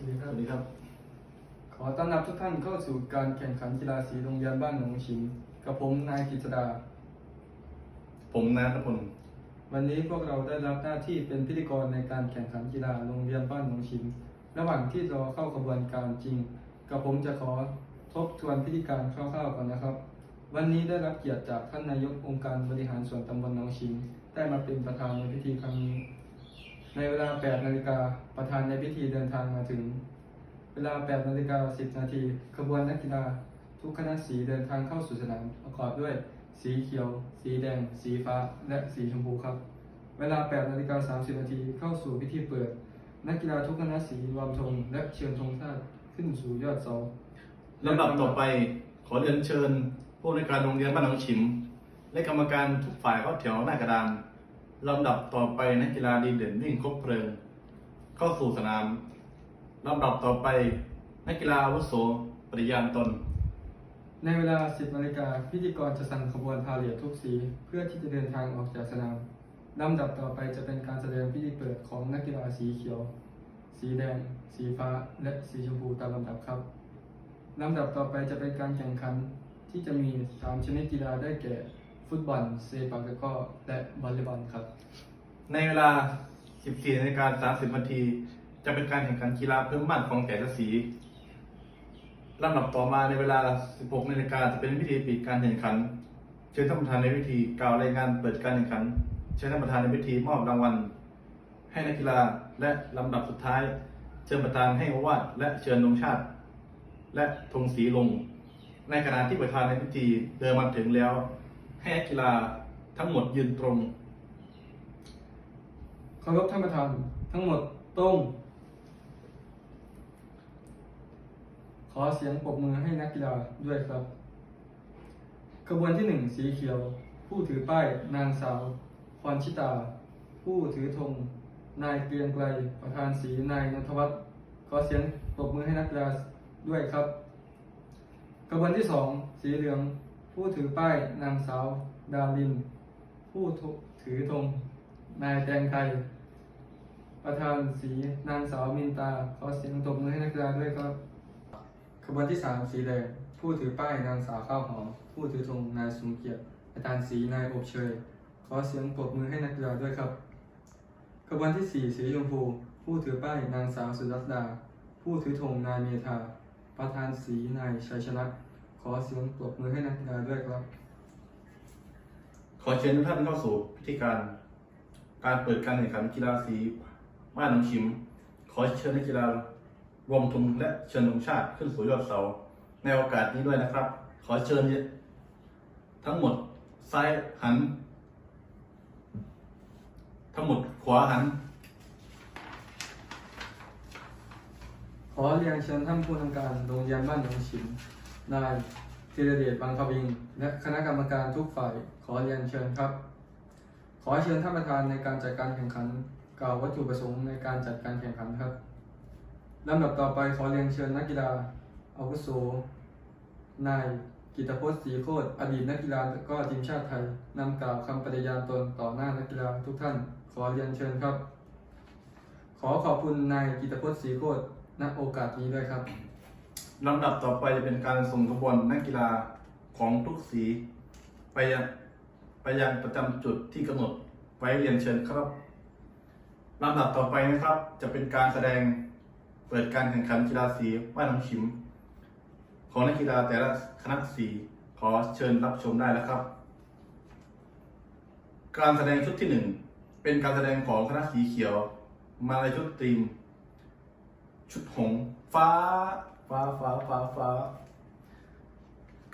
วัสดีคสรับวัสดีครับ ขอต้อนรับทุกท่านเข้าสู่การแข่งขันกีฬาสีโรงเรียนบ้านหนองฉิมกับผมนายกิตดา ผมนายรัตพลวันนี้พวกเราได้รับหน้าที่เป็นพิธีกรในการแข่งขันกีฬาโรงเรียนบ้านหนองฉิมระหว่างที่รอเข้าขบวนการจริง กับผมจะขอทบทวนพิธีการคร่าวๆก่อนนะครับ วันนี้ได้รับเกียรติจากท่านนายกองค์การบริหารส่วนตำบลหนองฉิมได้มาเป็นประธานในพิธีครั้งนี้ ในเวลา 8 นาฬิกาประธานในพิธีเดินทางมาถึง เวลา 8 นาฬิกา 10 นาทีขบวนนักกีฬา ทุกคณะสีเดินทางเข้าสู่สนามประกอบด้วย สีเขียว สีแดง สีฟ้า และสีชมพูครับ เวลา 8 นาฬิกา 30 นาทีเข้าสู่พิธีเปิด นักกีฬาทุกคณะสีรวมธงและเชิญธงชาติขึ้นสู่ยอดเสาลำดับต่อไปขอเรียนเชิญผู้ในการโรงเรียนบ้านหนองฉิม และกรรมการทุกฝ่ายเข้าแถวหน้ากระดาน ลำดับต่อไปนักกีฬาดีเด่นวิ่งครบเพลิง เข้าสู่สนามลำดับต่อไปนักกีฬาอาวุโสปริญญาณตน ในเวลา 10นาฬิกาพิธีกรจะสั่งขบวนพาเหรดทุกสี เพื่อที่จะเดินทางออกจากสนามลำดับต่อไปจะเป็นการแสดงพิธีเปิดของนักกีฬาสีเขียว สีแดง สีฟ้า และสีชมพูตามลำดับครับลำดับต่อไปจะเป็นการแข่งขันที่จะมี 3 ชนิดกีฬาได้แก่ ฟุตบอลเซปักตะกร้อและวอลเลย์บอลครับ ในเวลา 14นาฬิกา30นาที จะเป็นการแข่งขันกีฬาเพิ่มบ้านของแต่ละสีลำดับต่อมาในเวลา 16นาฬิกาจะเป็นพิธีปิดการแข่งขัน เชิญท่านประธานในพิธีกล่าวรายงานเปิดการแข่งขัน เชิญท่านประธานในพิธีมอบรางวัล ให้นักกีฬาและลำดับสุดท้าย เชิญประธานให้อวาทและเชิญธงชาติ และธงสีลง ในขณะที่ประธานในพิธีเดินมาถึงแล้ว ให้นักกีฬาทั้งหมดยืนตรงเคารพท่านประธานทั้งหมดตรงขอเสียงปรบมือให้นักกีฬาด้วยครับขบวนที่หนึ่งสีเขียว ผู้ถือป้ายนางสาวพรชิตา ผู้ถือธงนายเกรียงไกรประธานสีนายนนทวัฒน์ขอเสียงปรบมือให้นักกีฬาด้วยครับขบวนที่สองสีเหลือง ผู้ถือป้ายนางสาวดาริน ผู้ถือธงนายแตงไทยประธานสีนางสาวมินตา ขอเสียงตบมือให้นักกีฬาด้วยครับ ขบวนที่สามสีแดง ผู้ถือป้ายนางสาวข้าวหอม ผู้ถือธงนายสมเกียรติประธานสีนายอบเชย ขอเสียงปรบมือให้นักกีฬาด้วยครับ ขบวนที่สี่สีชมพู ผู้ถือป้ายนางสาวสุรัตดา ผู้ถือธงนายเมธา ประธานสีนายชัยชนะ ขอเสียงปรบมือให้นักกีฬาด้วยครับ ขอเชิญทุกท่านเข้าสู่พิธีการ การเปิดการแข่งขันกีฬาสีบ้านหนองชิม ขอเชิญนักกีฬารวมทุนและเชิญธงชาติขึ้นสู่ยอดเสา ในโอกาสนี้ด้วยนะครับ ขอเชิญทั้งหมดซ้ายหัน ทั้งหมดขวาหัน ขอเรียนเชิญท่านผู้ทำการโรงเรียนบ้านหนองฉิม นายธีรเดชบางควิง และคณะกรรมการทุกฝ่ายขอเรียนเชิญครับ ขอเชิญท่านประธานในการจัดการแข่งขันกล่าววัตถุประสงค์ในการจัดการแข่งขันครับลำดับต่อไปขอเรียนเชิญนักกีฬาอาวุโส นายกิตพจน์ศรีโคตรอดีตนักกีฬาและก็ทีมชาติไทยนำกล่าวคำปฏิญาณตนต่อหน้านักกีฬาทุกท่าน ขอเรียนเชิญครับ ขอขอบคุณนายกิตพจน์ศรีโคตรณโอกาสนี้ด้วยครับ ลำดับต่อไปจะเป็นการส่งขบวนนักกีฬาของทุกสี ไปยังไปยังประจำจุดที่กำหนดไว้เรียนเชิญครับลำดับต่อไปนะครับ จะเป็นการแสดงเปิดการแข่งขันกีฬาสีว่ายน้ำชิม ของนักกีฬาแต่ละคณะสีขอเชิญรับชมได้แล้วครับ การแสดงชุดที่หนึ่งเป็นการแสดงของคณะสีเขียว มาในชุดธีม ชุดหงฟ้า ฟ้าฟ้าฟ้าฟ้า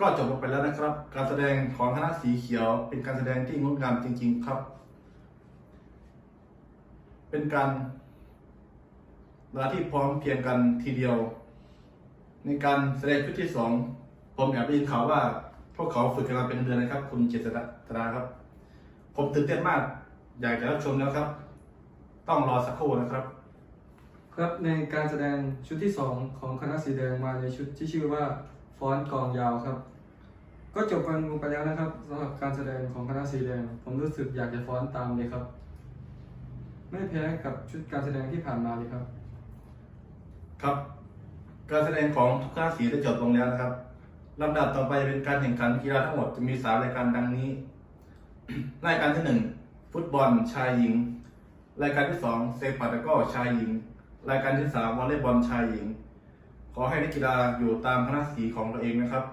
ก็จบลงไปแล้วนะครับ การแสดงของคณะสีเขียว เป็นการแสดงที่งดงามจริง ๆ ครับ เป็นการเวลาที่พร้อมเพียงกันทีเดียว ในการแสดงชุดที่สองผมแอบได้ยินข่าวว่า พวกเขาฝึกกันมาเป็นเดือนนะครับ คุณเจษฎาครับ ผมตื่นเต้นมาก อยากจะรับชมแล้วครับ ต้องรอสักครู่นะครับ ครับในการแสดงชุดที่สองของคณะสีแดงมาในชุดที่ชื่อว่าฟ้อนกองยาวครับ ก็จบกันลงไปแล้วนะครับสำหรับการแสดงของคณะสีแดง ผมรู้สึกอยากจะฟ้อนตามเลยครับ ไม่แพ้กับชุดการแสดงที่ผ่านมาเลยครับ ครับ การแสดงของทุกคณะสีได้จบลงแล้วนะครับลำดับต่อไปเป็นการแข่งขันกีฬาทั้งหมดจะมีสามรายการดังนี้ รายการที่หนึ่งฟุตบอลชายหญิง รายการที่สองเซปัตะก้อชายหญิง รายการที่สามวอลเลย์บอลชายหญิง ขอให้นักกีฬาอยู่ตามคณะสีของตัวเองนะครับ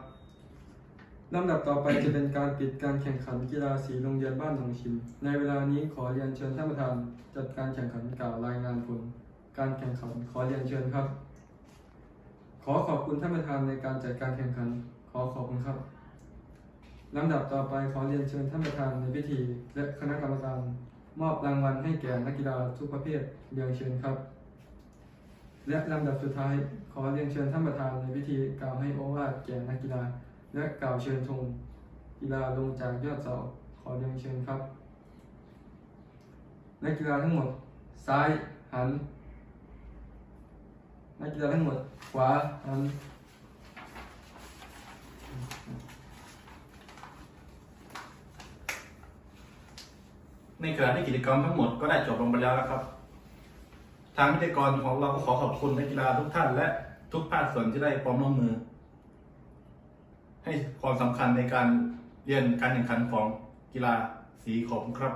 ลำดับต่อไปจะเป็นการปิดการแข่งขันกีฬาสีโรงเรียนบ้านหนองชิม ในเวลานี้ขอเรียนเชิญท่านประธานจัดการแข่งขันกล่าวรายงานผลการแข่งขันขอเรียนเชิญครับ ขอขอบคุณท่านประธานในการจัดการแข่งขัน ขอขอบคุณครับลำดับต่อไปขอเรียนเชิญท่านประธานในพิธี และคณะกรรมการ มอบรางวัลให้แก่นักกีฬาทุกประเภทเรียนเชิญครับ และลำดับสุดท้ายขอเรียนเชิญท่านประธานในพิธีกล่าวให้โอวาทแก่นักกีฬา และกล่าวเชิญธงกีฬาลงจากยอดเสาขอเรียนเชิญครับ นักกีฬาทั้งหมด ซ้ายหัน นักกีฬาทั้งหมด ขวาหันในขณะที่กิจกรรมทั้งหมดก็ได้จบลงไปแล้วนะครับ ทางพิธีกรของเราก็ขอขอบคุณนักกีฬาทุกท่าน และทุกภาคส่วนที่ได้ความร่วมมือ ให้ความสำคัญในการเรียนการแข่งขันของกีฬาสีของครับ